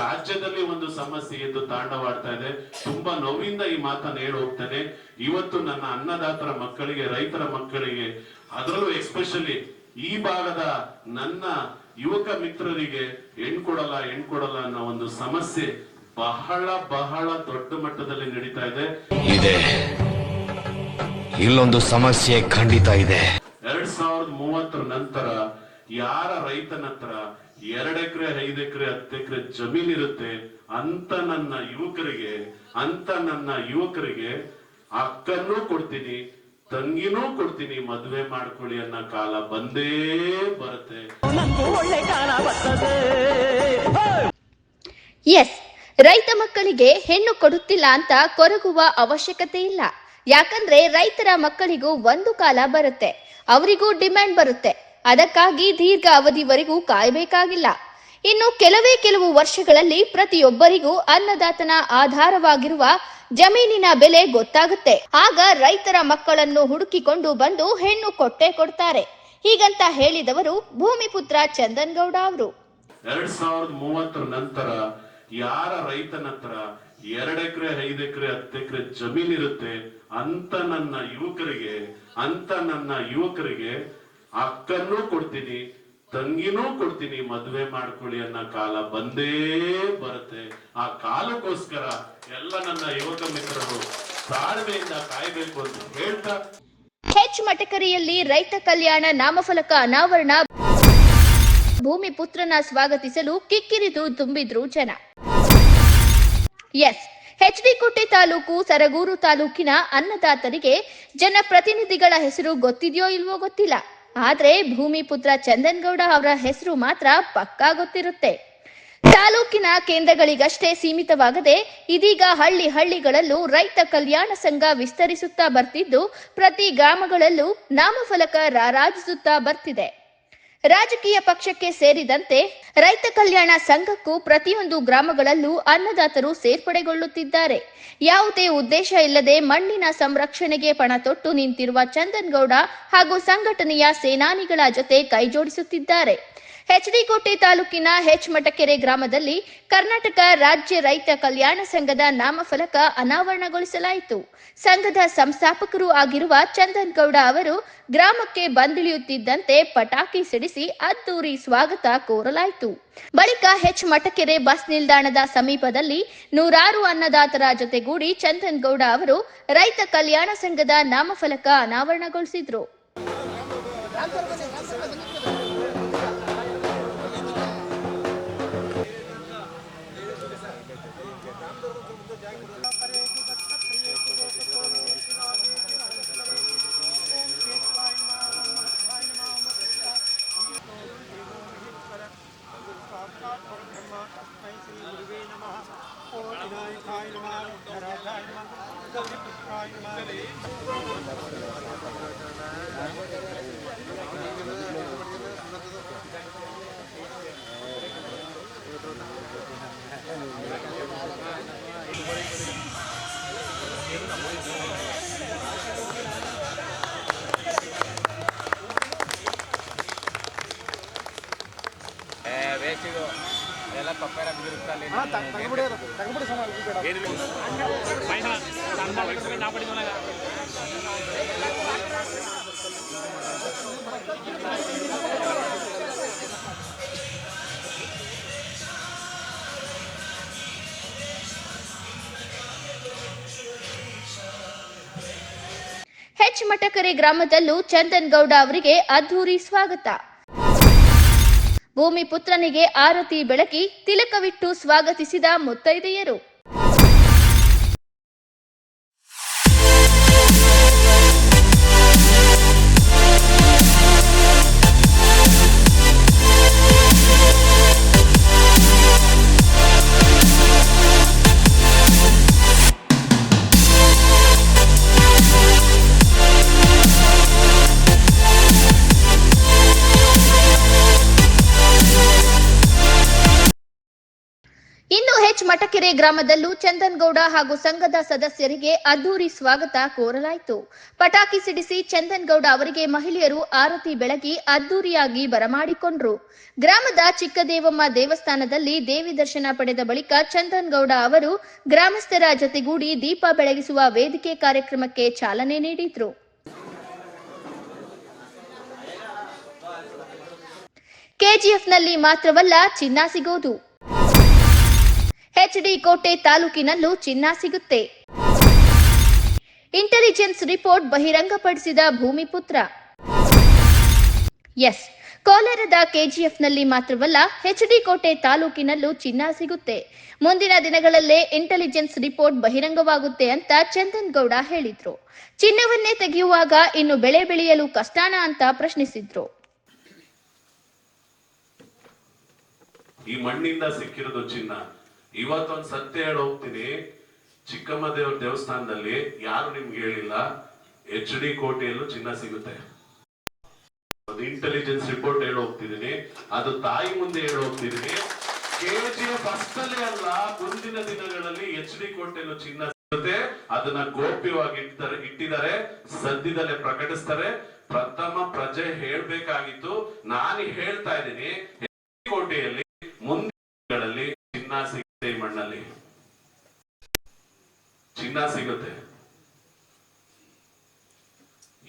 ರಾಜ್ಯದಲ್ಲಿ ಒಂದು ಸಮಸ್ಯೆ ಎಂದು ತಾಂಡವಾಡ್ತಾ ಇದೆ. ತುಂಬಾ ನೋವಿಂದ ಈ ಮಾತನ್ನು ಹೇಳಿ ಹೋಗ್ತೇನೆ ಇವತ್ತು ನನ್ನ ಅನ್ನದಾತರ ಮಕ್ಕಳಿಗೆ ರೈತರ ಮಕ್ಕಳಿಗೆ ಅದರಲ್ಲೂ ಎಸ್ಪೆಷಲಿ ಈ ಭಾಗದ ನನ್ನ ಯುವಕ ಮಿತ್ರರಿಗೆ ಹೆಣ್ಕೊಡಲ್ಲ ಹೆಣ್ಕೊಡಲ್ಲ ಅನ್ನೋ ಒಂದು ಸಮಸ್ಯೆ ಬಹಳ ಬಹಳ ದೊಡ್ಡ ಮಟ್ಟದಲ್ಲಿ ನಡೀತಾ ಇದೆ. ಇದೆ. ಇಲ್ಲೊಂದು ಸಮಸ್ಯೆ ಖಂಡಿತ ಇದೆ. ಎರಡ್ ಸಾವಿರದ ಮೂವತ್ತರ ನಂತರ ಯಾರ ರೈತನ ಹತ್ರ ಎರಡ್ ಎಕರೆ ಐದು ಎಕರೆ ಹತ್ತು ಎಕರೆ ಜಮೀನ್ ಇರುತ್ತೆ. ಅಂತ ನನ್ನ ಯುವಕರಿಗೆ ಅಂತ ನನ್ನ ಯುವಕರಿಗೆ ಅಕ್ಕನ್ನೂ ಕೊಡ್ತೀನಿ ತಂಗಿನೂ ಕೊಡ್ತೀನಿ ಮದ್ವೆ ಮಾಡ್ಕೊಳ್ಳಿ ಅನ್ನೋ ಕಾಲ ಬಂದೇ ಬರುತ್ತೆ. ಎಸ್ ರೈತ ಮಕ್ಕಳಿಗೆ ಹೆಣ್ಣು ಕೊಡುತ್ತಿಲ್ಲ ಅಂತ ಕೊರಗುವ ಅವಶ್ಯಕತೆ ಇಲ್ಲ. ಯಾಕಂದ್ರೆ ರೈತರ ಮಕ್ಕಳಿಗೂ ಒಂದು ಕಾಲ ಬರುತ್ತೆ. ಅವರಿಗೂ ಡಿಮ್ಯಾಂಡ್ ಬರುತ್ತೆ. ಅದಕ್ಕಾಗಿ ದೀರ್ಘ ಅವಧಿವರೆಗೂ ಕಾಯಬೇಕಾಗಿಲ್ಲ. ಇನ್ನು ಕೆಲವೇ ಕೆಲವು ವರ್ಷಗಳಲ್ಲಿ ಪ್ರತಿಯೊಬ್ಬರಿಗೂ ಅನ್ನದಾತನ ಆಧಾರವಾಗಿರುವ ಜಮೀನಿನ ಬೆಲೆ ಗೊತ್ತಾಗುತ್ತೆ. ಆಗ ರೈತರ ಮಕ್ಕಳನ್ನು ಹುಡುಕಿಕೊಂಡು ಬಂದು ಹೆಣ್ಣು ಕೊಟ್ಟೆ ಕೊಡ್ತಾರೆ. ಹೀಗಂತ ಹೇಳಿದವರು ಭೂಮಿಪುತ್ರ ಚಂದನ್ಗೌಡ ಅವರು. ಎರಡ್ ಸಾವಿರದ ಮೂವತ್ತರ ನಂತರ ಯಾರ ರೈತನ ಹತ್ರ ಎರಡ್ ಎಕರೆ, ಐದ್ ಎಕರೆ, ಹತ್ತು ಎಕರೆ ಜಮೀನ್ ಇರುತ್ತೆ, ಅಂತ ನನ್ನ ಯುವಕರಿಗೆ, ಅಂತ ನನ್ನ ಯುವಕರಿಗೆ ಅಕ್ಕನ್ನೂ ಕೊಡ್ತೀನಿ, ತಂಗಿನೂ ಕೊಡ್ತೀನಿ, ಮದುವೆ ಮಾಡ್ಕೊಳ್ಳಿ ಅನ್ನೋ ಕಾಲ ಬಂದೇ ಬರುತ್ತೆ. ಆ ಕಾಲಕ್ಕೋಸ್ಕರ ಎಲ್ಲ ನನ್ನ ಯುವಕ ಮಿತ್ರರು ತಾಳ್ಮೆಯಿಂದ ಕಾಯ್ಬೇಕು ಅಂತ ಹೇಳ್ತಾ ಹೆಚ್ ಮಟಕರಿಯಲ್ಲಿ ರೈತ ಕಲ್ಯಾಣ ನಾಮಫಲಕ ಅನಾವರಣ, ಭೂಮಿ ಪುತ್ರನ ಸ್ವಾಗತಿಸಲು ಕಿಕ್ಕಿರಿದು ತುಂಬಿದ್ರು ಜನ. ಎಸ್ ಕೋಟೆ ತಾಲೂಕು ಸರಗೂರು ತಾಲೂಕಿನ ಅನ್ನದಾತರಿಗೆ ಜನಪ್ರತಿನಿಧಿಗಳ ಹೆಸರು ಗೊತ್ತಿದೆಯೋ ಇಲ್ವೋ ಗೊತ್ತಿಲ್ಲ. ಆದ್ರೆ ಭೂಮಿ ಪುತ್ರ ಚಂದನ್ ಗೌಡ ಅವರ ಹೆಸರು ಮಾತ್ರ ಪಕ್ಕಾ ಗೊತ್ತಿರುತ್ತೆ. ತಾಲೂಕಿನ ಕೇಂದ್ರಗಳಿಗಷ್ಟೇ ಸೀಮಿತವಾಗದೆ ಇದೀಗ ಹಳ್ಳಿ ಹಳ್ಳಿಗಳಲ್ಲೂ ರೈತ ಕಲ್ಯಾಣ ಸಂಘ ವಿಸ್ತರಿಸುತ್ತಾ ಬರ್ತಿದ್ದು, ಪ್ರತಿ ಗ್ರಾಮಗಳಲ್ಲೂ ನಾಮಫಲಕ ರಾರಾಜಿಸುತ್ತಾ ಬರ್ತಿದೆ. ರಾಜಕೀಯ ಪಕ್ಷಕ್ಕೆ ಸೇರಿದಂತೆ ರೈತ ಕಲ್ಯಾಣ ಸಂಘಕ್ಕೂ ಪ್ರತಿಯೊಂದು ಗ್ರಾಮಗಳಲ್ಲೂ ಅನ್ನದಾತರು ಸೇರ್ಪಡೆಗೊಳ್ಳುತ್ತಿದ್ದಾರೆ. ಯಾವುದೇ ಉದ್ದೇಶ ಇಲ್ಲದೆ ಮಣ್ಣಿನ ಸಂರಕ್ಷಣೆಗೆ ಪಣ ತೊಟ್ಟು ನಿಂತಿರುವ ಚಂದನ್ ಗೌಡ ಹಾಗೂ ಸಂಘಟನೆಯ ಸೇನಾನಿಗಳ ಜೊತೆ ಕೈಜೋಡಿಸುತ್ತಿದ್ದಾರೆ. ಕೋಟೆ ತಾಲೂಕಿನ ಹೆಚ್ ಮಟಕೆರೆ ಗ್ರಾಮದಲ್ಲಿ ಕರ್ನಾಟಕ ರಾಜ್ಯ ರೈತ ಕಲ್ಯಾಣ ಸಂಘದ ನಾಮಫಲಕ ಅನಾವರಣಗೊಳಿಸಲಾಯಿತು. ಸಂಘದ ಸಂಸ್ಥಾಪಕರು ಆಗಿರುವ ಚಂದನ್ ಗೌಡ ಅವರು ಗ್ರಾಮಕ್ಕೆ ಬಂದಿಳಿಯುತ್ತಿದ್ದಂತೆ ಪಟಾಕಿ ಸಿಡಿಸಿ ಅದ್ದೂರಿ ಸ್ವಾಗತ ಕೋರಲಾಯಿತು. ಬಳಿಕ ಹೆಚ್ ಮಟಕೆರೆ ಬಸ್ ನಿಲ್ದಾಣದ ಸಮೀಪದಲ್ಲಿ ನೂರಾರು ಅನ್ನದಾತರ ಜೊತೆಗೂಡಿ ಚಂದನ್ ಗೌಡ ಅವರು ರೈತ ಕಲ್ಯಾಣ ಸಂಘದ ನಾಮಫಲಕ ಅನಾವರಣಗೊಳಿಸಿದ್ರು. ಹೆಚ್ ಮಟಕರೆ ಗ್ರಾಮದಲ್ಲೂ ಚಂದನ್ ಗೌಡ ಅವರಿಗೆ ಅದ್ಧೂರಿ ಸ್ವಾಗತ. ಭೂಮಿ ಪುತ್ರನಿಗೆ ಆರತಿ ಬೆಳಕಿ ತಿಲಕವಿಟ್ಟು ಸ್ವಾಗತಿಸಿದ ಮುತ್ತೈದೆಯರು. ಮಟಕೆರೆ ಗ್ರಾಮದಲ್ಲೂ ಚಂದನ್ಗೌಡ ಹಾಗೂ ಸಂಘದ ಸದಸ್ಯರಿಗೆ ಅದ್ದೂರಿ ಸ್ವಾಗತ ಕೋರಲಾಯಿತು. ಪಟಾಕಿ ಸಿಡಿಸಿ ಚಂದನ್ಗೌಡ ಅವರಿಗೆ ಮಹಿಳೆಯರು ಆರತಿ ಬೆಳಗಿ ಅದ್ದೂರಿಯಾಗಿ ಬರಮಾಡಿಕೊಂಡ್ರು. ಗ್ರಾಮದ ಚಿಕ್ಕದೇವಮ್ಮ ದೇವಸ್ಥಾನದಲ್ಲಿ ದೇವಿ ದರ್ಶನ ಪಡೆದ ಬಳಿಕ ಚಂದನ್ಗೌಡ ಅವರು ಗ್ರಾಮಸ್ಥರ ಜತೆಗೂಡಿ ದೀಪ ಬೆಳಗಿಸುವ ವೇದಿಕೆ ಕಾರ್ಯಕ್ರಮಕ್ಕೆ ಚಾಲನೆ ನೀಡಿದ್ರು. ಕೆಜಿಎಫ್ನಲ್ಲಿ ಮಾತ್ರವಲ್ಲ ಚಿನ್ನ ಸಿಗೋದು. ಎಚ್ಡಿ ಕೋಟೆ ತಾಲೂಕಿನಲ್ಲೂ ಚಿನ್ನ ಸಿಗುತ್ತೆ. ಇಂಟೆಲಿಜೆನ್ಸ್ ರಿಪೋರ್ಟ್ ಬಹಿರಂಗಪಡಿಸಿದ ಭೂಮಿಪುತ್ರ. ಎಸ್ ಕೋಲಾರದ ಕೆಜಿಎಫ್ನಲ್ಲಿ ಮಾತ್ರವಲ್ಲ, ಎಚ್ಡಿ ಕೋಟೆ ತಾಲೂಕಿನಲ್ಲೂ ಚಿನ್ನ ಸಿಗುತ್ತೆ. ಮುಂದಿನ ದಿನಗಳಲ್ಲೇ ಇಂಟೆಲಿಜೆನ್ಸ್ ರಿಪೋರ್ಟ್ ಬಹಿರಂಗವಾಗುತ್ತೆ ಅಂತ ಚಂದನ್ ಗೌಡ ಹೇಳಿದ್ರು. ಚಿನ್ನವನ್ನೇ ತೆಗೆಯುವಾಗ ಇನ್ನು ಬೆಳೆ ಬೆಳೆಯಲು ಕಷ್ಟಾನ ಅಂತ ಪ್ರಶ್ನಿಸಿದ್ರು. ಈ ಮಣ್ಣಿಂದ ಸಿಕ್ಕಿರೋದು ಚಿನ್ನ. ಇವತ್ತೊಂದ್ ಸತ್ಯ ಹೇಳ ಹೋಗ್ತೀನಿ. ಚಿಕ್ಕಮ್ಮ ದೇವ್ರ ದೇವಸ್ಥಾನದಲ್ಲಿ ಯಾರು ನಿಮ್ಗೆ ಹೇಳಿಲ್ಲ? ಎಚ್ ಡಿ ಕೋಟೆಯಲ್ಲೂ ಚಿನ್ನ ಸಿಗುತ್ತೆ. ಒಂದು ಇಂಟೆಲಿಜೆನ್ಸ್ ರಿಪೋರ್ಟ್ ಹೇಳಿ ಹೋಗ್ತಿದೀನಿ ಅದು ತಾಯಿ ಮುಂದೆ ಹೇಳಿ ಹೋಗ್ತಿದ್ದೀನಿ. ಫಸ್ಟ್ ಅಲ್ಲಿ ಅಲ್ಲ, ಮುಂದಿನ ದಿನಗಳಲ್ಲಿ ಎಚ್ ಡಿ ಕೋಟೆಯಲ್ಲೂ ಚಿನ್ನ ಸಿಗುತ್ತೆ. ಅದನ್ನ ಗೋಪ್ಯವಾಗಿ ಇಟ್ಟಿದ್ದಾರೆ ಇಟ್ಟಿದ್ದಾರೆ, ಸದ್ಯದಲ್ಲೇ ಪ್ರಕಟಿಸ್ತಾರೆ. ಪ್ರಥಮ ಪ್ರಜೆ ಹೇಳ್ಬೇಕಾಗಿತ್ತು. ನಾನು ಹೇಳ್ತಾ ಇದ್ದೀನಿ ಕೋಟೆಯಲ್ಲಿ ಮುಂದಿನಗಳಲ್ಲಿ ಚಿನ್ನ ಸಿಗುತ್ತೆ ಈ ಮಣ್ಣಲ್ಲಿ ಚಿನ್ನ ಸಿಗುತ್ತೆ.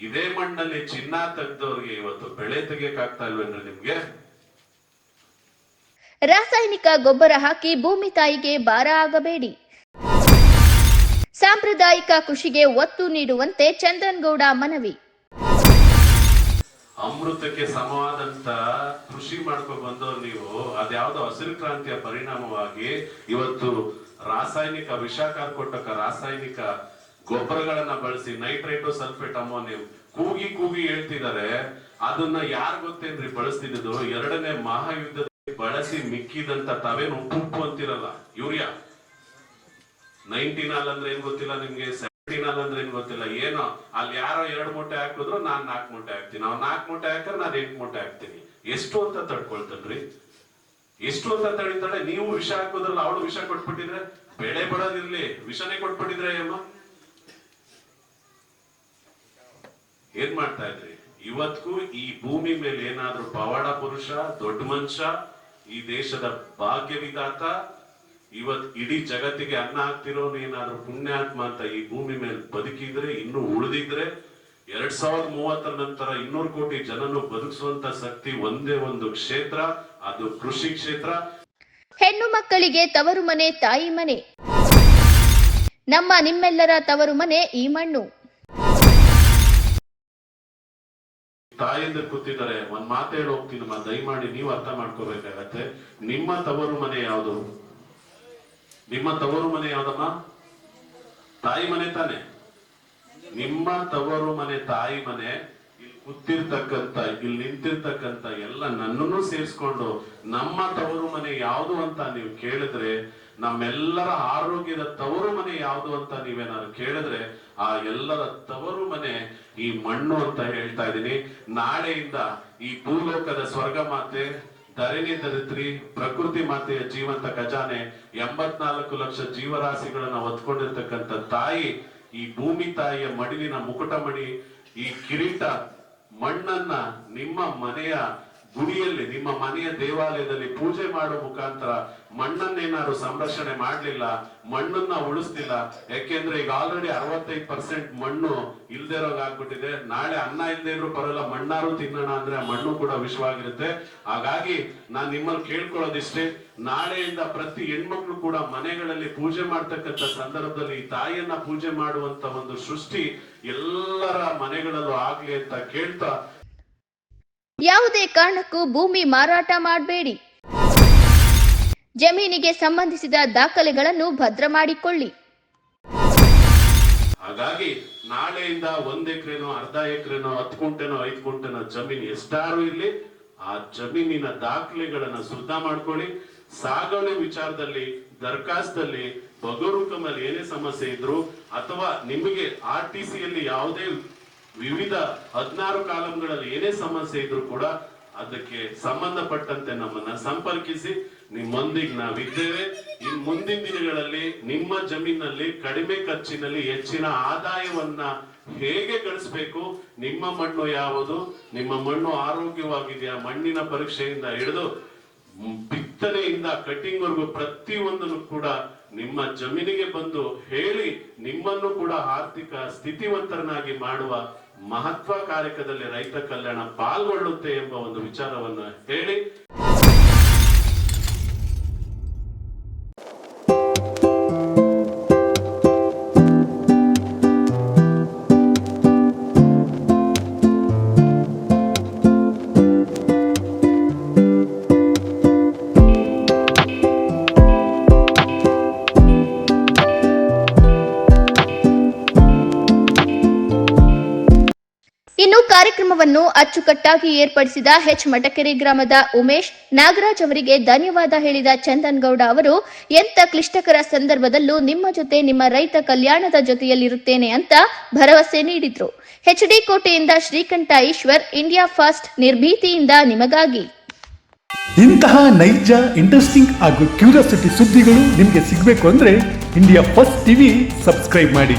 ಇದೇ ಮಣ್ಣಲ್ಲಿ ಚಿನ್ನ ತೆಗ್ದವ್ರಿಗೆ ಇವತ್ತು ಬೆಳೆ ತೆಗಿಯಕ್ಕಾಗ್ತಾ ಇಲ್ವೇನ್ರಿ ನಿಮ್ಗೆ? ರಾಸಾಯನಿಕ ಗೊಬ್ಬರ ಹಾಕಿ ಭೂಮಿ ತಾಯಿಗೆ ಭಾರ ಆಗಬೇಡಿ. ಸಾಂಪ್ರದಾಯಿಕ ಕೃಷಿಗೆ ಒತ್ತು ನೀಡುವಂತೆ ಚಂದನ್ ಗೌಡ ಮನವಿ. ಅಮೃತಕ್ಕೆ ಸಮವಾದಂತ ಕೃಷಿ ಮಾಡ್ಕೊಂಡು ಬಂದವ್ರು ನೀವು ಅದ್ಯಾವ್ದೋ ಹಸಿರು ಕ್ರಾಂತಿಯ ಪರಿಣಾಮವಾಗಿ ಇವತ್ತು ರಾಸಾಯನಿಕ ವಿಷಾಕಾರ ಕೊಟ್ಟಕ ರಾಸಾಯನಿಕ ಗೊಬ್ಬರಗಳನ್ನ ಬಳಸಿ ನೈಟ್ರೇಟು ಸಲ್ಫೇಟ್ ಅಮೋನಿಯಂ ಕೂಗಿ ಕೂಗಿ ಹೇಳ್ತಿದ್ದಾರೆ. ಅದನ್ನ ಯಾರು ಗೊತ್ತೇನ್ರಿ ಬಳಸ್ತಿದ್ದು ಎರಡನೇ ಮಹಾಯುದ್ಧದಲ್ಲಿ ಬಳಸಿ ಮಿಕ್ಕಿದಂತ ತಾವೇನು ಉಪ್ಪು ಅಂತಿರಲ್ಲ. ಯೂರಿಯಾ. ನೈನ್ಟೀನ್ ಅಂದ್ರೆ ಏನ್ ಗೊತ್ತಿಲ್ಲ ನಿಮ್ಗೆ? ಅಂದ್ರೆ ಏನ್ ಗೊತ್ತಿಲ್ಲ, ಏನೋ, ಅಲ್ಲಿ ಯಾರೋ ಎರಡ್ ಮೂಟೆ ಹಾಕಿದ್ರು ನಾನ್ ನಾಲ್ಕು ಮೂಟೆ ಹಾಕ್ತೀನಿ. ಅವ್ನು ನಾಲ್ಕು ಮೂಟೆ ಹಾಕ್ರೆ ನಾನ್ ಎಂಟು ಮೂಟೆ ಹಾಕ್ತೀನಿ. ಎಷ್ಟು ಅಂತ ತಡ್ಕೊಳ್ತನ್ರಿ? ಎಷ್ಟು ಅಂತ ತಡಿತಾಳೆ? ನೀವು ವಿಷ ಹಾಕೋದ್ರಲ್ಲ ಅವಳು ವಿಷ ಕೊಟ್ಬಿಟ್ಟಿದ್ರೆ ಬೆಳೆ ಬರೋದಿರ್ಲಿ, ವಿಷನೇ ಕೊಟ್ಬಿಟ್ಟಿದ್ರೆ ಅಮ್ಮ ಏನ್ ಮಾಡ್ತಾ ಇದ್ರಿ? ಇವತ್ಗೂ ಈ ಭೂಮಿ ಮೇಲೆ ಏನಾದ್ರೂ ಪವಾಡ ಪುರುಷ, ದೊಡ್ಡ ಮನುಷ್ಯ, ಈ ದೇಶದ ಭಾಗ್ಯ ವಿಧಾತ ಇವತ್ ಇಡೀ ಜಗತ್ತಿಗೆ ಅನ್ನ ಹಾಕ್ತಿರೋ ಏನಾದ್ರೂ ಪುಣ್ಯಾತ್ಮ ಅಂತ ಈ ಭೂಮಿ ಮೇಲೆ ಬದುಕಿದ್ರೆ ಇನ್ನು ಉಳಿದಿದ್ರೆ ಎರಡ್ ಸಾವಿರದ ಮೂವತ್ತರ ನಂತರ ಇನ್ನೂರು ಕೋಟಿ ಜನನು ಬದುಕಿಸುವಂತ ಶಕ್ತಿ ಒಂದೇ ಒಂದು ಕ್ಷೇತ್ರ ಅದು ಕೃಷಿ ಕ್ಷೇತ್ರ. ಹೆಣ್ಣು ಮಕ್ಕಳಿಗೆ ತವರು ಮನೆ ತಾಯಿ ಮನೆ. ನಮ್ಮ ನಿಮ್ಮೆಲ್ಲರ ತವರು ಮನೆ ಈ ಮಣ್ಣು. ತಾಯಿಂದ ಕೂತಿದ್ದಾರೆ ಒಂದ್ ಮಾತೇಳಿ ಹೇಳಿ ಹೋಗ್ತೀನಮ್ಮ ದಯಮಾಡಿ ನೀವು ಅರ್ಥ ಮಾಡ್ಕೋಬೇಕಾಗತ್ತೆ. ನಿಮ್ಮ ತವರು ಮನೆ ಯಾವುದು? ನಿಮ್ಮ ತವರು ಮನೆ ಯಾವ್ದಮ್ಮ? ತಾಯಿ ಮನೆ ತಾನೆ. ನಿಮ್ಮ ತವರು ಮನೆ, ತಾಯಿ ಮನೆ, ಇಲ್ಲಿ ಕೂತಿರ್ತಕ್ಕಂತ ಇಲ್ಲಿ ನಿಂತಿರ್ತಕ್ಕಂತ ಎಲ್ಲ ನನ್ನನ್ನು ಸೇರಿಸ್ಕೊಂಡು ನಮ್ಮ ತವರು ಮನೆ ಯಾವುದು ಅಂತ ನೀವು ಕೇಳಿದ್ರೆ, ನಮ್ಮೆಲ್ಲರ ಆರೋಗ್ಯದ ತವರು ಮನೆ ಯಾವುದು ಅಂತ ನೀವೇನಾದ್ರು ಕೇಳಿದ್ರೆ, ಆ ಎಲ್ಲರ ತವರು ಮನೆ ಈ ಮಣ್ಣು ಅಂತ ಹೇಳ್ತಾ ಇದ್ದೀನಿ. ನಾಳೆಯಿಂದ ಈ ಭೂಲೋಕದ ಸ್ವರ್ಗ ಮಾತೆ ಧರಣಿ ಧರಿತ್ರಿ ಪ್ರಕೃತಿ ಮಾತೆಯ ಜೀವಂತ ಖಜಾನೆ, ಎಂಬತ್ನಾಲ್ಕು ಲಕ್ಷ ಜೀವರಾಶಿಗಳನ್ನ ಹೊತ್ಕೊಂಡಿರ್ತಕ್ಕಂಥ ತಾಯಿ, ಈ ಭೂಮಿ ತಾಯಿಯ ಮಡಿಲಿನ ಮುಕುಟಮಣಿ, ಈ ಕಿರೀಟ, ಮಣ್ಣನ್ನ ನಿಮ್ಮ ಮನೆಯ ಗುಡಿಯಲ್ಲಿ, ನಿಮ್ಮ ಮನೆಯ ದೇವಾಲಯದಲ್ಲಿ ಪೂಜೆ ಮಾಡೋ ಮುಖಾಂತರ ಮಣ್ಣನ್ನೇನಾದ್ರು ಸಂರಕ್ಷಣೆ ಮಾಡ್ಲಿಲ್ಲ, ಮಣ್ಣನ್ನ ಉಳಿಸ್ತಿಲ್ಲ. ಯಾಕೆಂದ್ರೆ ಈಗ ಆಲ್ರೆಡಿ ಅರವತ್ತೈದು ಪರ್ಸೆಂಟ್ ಮಣ್ಣು ಇಲ್ದೇ ಆಗ್ಬಿಟ್ಟಿದೆ. ನಾಳೆ ಅನ್ನ ಇಲ್ದೇ ಇದ್ರು ಪರಲ್ಲ ಮಣ್ಣಾರು ತಿನ್ನೋಣ ಅಂದ್ರೆ ಆ ಮಣ್ಣು ಕೂಡ ವಿಷವಾಗಿರುತ್ತೆ ಹಾಗಾಗಿ ನಾನ್ ನಿಮ್ಮಲ್ಲಿ ಕೇಳ್ಕೊಳ್ಳೋದಿಷ್ಟೇ, ನಾಳೆಯಿಂದ ಪ್ರತಿ ಹೆಣ್ಮಕ್ಳು ಕೂಡ ಮನೆಗಳಲ್ಲಿ ಪೂಜೆ ಮಾಡ್ತಕ್ಕಂಥ ಸಂದರ್ಭದಲ್ಲಿ ತಾಯಿಯನ್ನ ಪೂಜೆ ಮಾಡುವಂತ ಒಂದು ಸೃಷ್ಟಿ ಎಲ್ಲರ ಮನೆಗಳಲ್ಲೂ ಆಗ್ಲಿ ಅಂತ ಕೇಳ್ತಾ ಯಾವುದೇ ಕಾರಣಕ್ಕೂ ಭೂಮಿ ಮಾರಾಟ ಮಾಡಬೇಡಿ. ಜಮೀನಿಗೆ ಸಂಬಂಧಿಸಿದ ದಾಖಲೆಗಳನ್ನು ಭದ್ರ ಮಾಡಿಕೊಳ್ಳಿ. ಹಾಗಾಗಿ ನಾಳೆಯಿಂದ ಒಂದ್ ಎಕರೆನೋ, ಅರ್ಧ ಎಕರೆನೋ, ಹತ್ತು ಕುಂಟೆನೋ ಐದು ಕುಂಟೆನೋ ಜಮೀನ್ ಎಷ್ಟಾರು ಇರಲಿ, ಆ ಜಮೀನಿನ ದಾಖಲೆಗಳನ್ನ ಶುದ್ಧ ಮಾಡ್ಕೊಳ್ಳಿ. ಸಾಗಣೆ ವಿಚಾರದಲ್ಲಿ, ದರ್ಖಾಸ್ತಲ್ಲಿ ಬಗರುಕಮಲ್ಲಿ ಏನೇ ಸಮಸ್ಯೆ ಇದ್ರು ಅಥವಾ ನಿಮಗೆ ಆರ್ ಟಿ ಸಿಯಲ್ಲಿ ಯಾವುದೇ ವಿವಿಧ ಹದಿನಾರು ಕಾಲಂಗಳಲ್ಲಿ ಏನೇ ಸಮಸ್ಯೆ ಇದ್ರು ಕೂಡ ಅದಕ್ಕೆ ಸಂಬಂಧಪಟ್ಟಂತೆ ನಮ್ಮನ್ನ ಸಂಪರ್ಕಿಸಿ ನಿಮ್ಮೊಂದಿಗೆ ನಾವಿದ್ದೇವೆ. ಇನ್ ಮುಂದಿನ ದಿನಗಳಲ್ಲಿ ನಿಮ್ಮ ಜಮೀನಲ್ಲಿ ಕಡಿಮೆ ಖರ್ಚಿನಲ್ಲಿ ಹೆಚ್ಚಿನ ಆದಾಯವನ್ನ ಹೇಗೆ ಗಳಿಸ್ಬೇಕು, ನಿಮ್ಮ ಮಣ್ಣು ಯಾವುದು, ನಿಮ್ಮ ಮಣ್ಣು ಆರೋಗ್ಯವಾಗಿದೆಯಾ, ಮಣ್ಣಿನ ಪರೀಕ್ಷೆಯಿಂದ ಹಿಡಿದು ಬಿತ್ತನೆಯಿಂದ ಕಟಿಂಗ್ ವರೆಗೂ ಪ್ರತಿಯೊಂದನ್ನು ಕೂಡ ನಿಮ್ಮ ಜಮೀನಿಗೆ ಬಂದು ಹೇಳಿ ನಿಮ್ಮನ್ನು ಕೂಡ ಆರ್ಥಿಕ ಸ್ಥಿತಿವಂತರನ್ನಾಗಿ ಮಾಡುವ ಮಹತ್ವ ಕಾರ್ಯಕದಲ್ಲಿ ರೈತ ಕಲ್ಯಾಣ ಪಾಲ್ಗೊಳ್ಳುತ್ತೆ ಎಂಬ ಒಂದು ವಿಚಾರವನ್ನು ಹೇಳಿ. ಕಾರ್ಯಕ್ರಮವನ್ನು ಅಚ್ಚುಕಟ್ಟಾಗಿ ಏರ್ಪಡಿಸಿದ ಹೆಚ್ ಮಟಕೆರೆ ಗ್ರಾಮದ ಉಮೇಶ್, ನಾಗರಾಜ್ ಅವರಿಗೆ ಧನ್ಯವಾದ ಹೇಳಿದ ಚಂದನ್ ಗೌಡ ಅವರು ಎಂತ ಕ್ಲಿಷ್ಟಕರ ಸಂದರ್ಭದಲ್ಲೂ ನಿಮ್ಮ ಜೊತೆ ನಿಮ್ಮ ರೈತ ಕಲ್ಯಾಣದ ಜೊತೆಯಲ್ಲಿರುತ್ತೇನೆ ಅಂತ ಭರವಸೆ ನೀಡಿದ್ರು. ಎಚ್ಡಿ ಕೋಟೆಯಿಂದ ಶ್ರೀಕಂಠ ಈಶ್ವರ್, ಇಂಡಿಯಾ ಫಾಸ್ಟ್ ನಿರ್ಭೀತಿಯಿಂದ ನಿಮಗಾಗಿ. ಇಂತಹ ನೈಜ, ಇಂಟ್ರೆಸ್ಟಿಂಗ್ ಹಾಗೂ ಕ್ಯೂರಿಯಾಸಿಟಿ ಸುದ್ದಿಗಳು ನಿಮಗೆ ಸಿಗಬೇಕು ಅಂದ್ರೆ ಇಂಡಿಯಾ ಫಸ್ಟ್ ಟಿವಿ ಸಬ್ಸ್ಕ್ರೈಬ್ ಮಾಡಿ.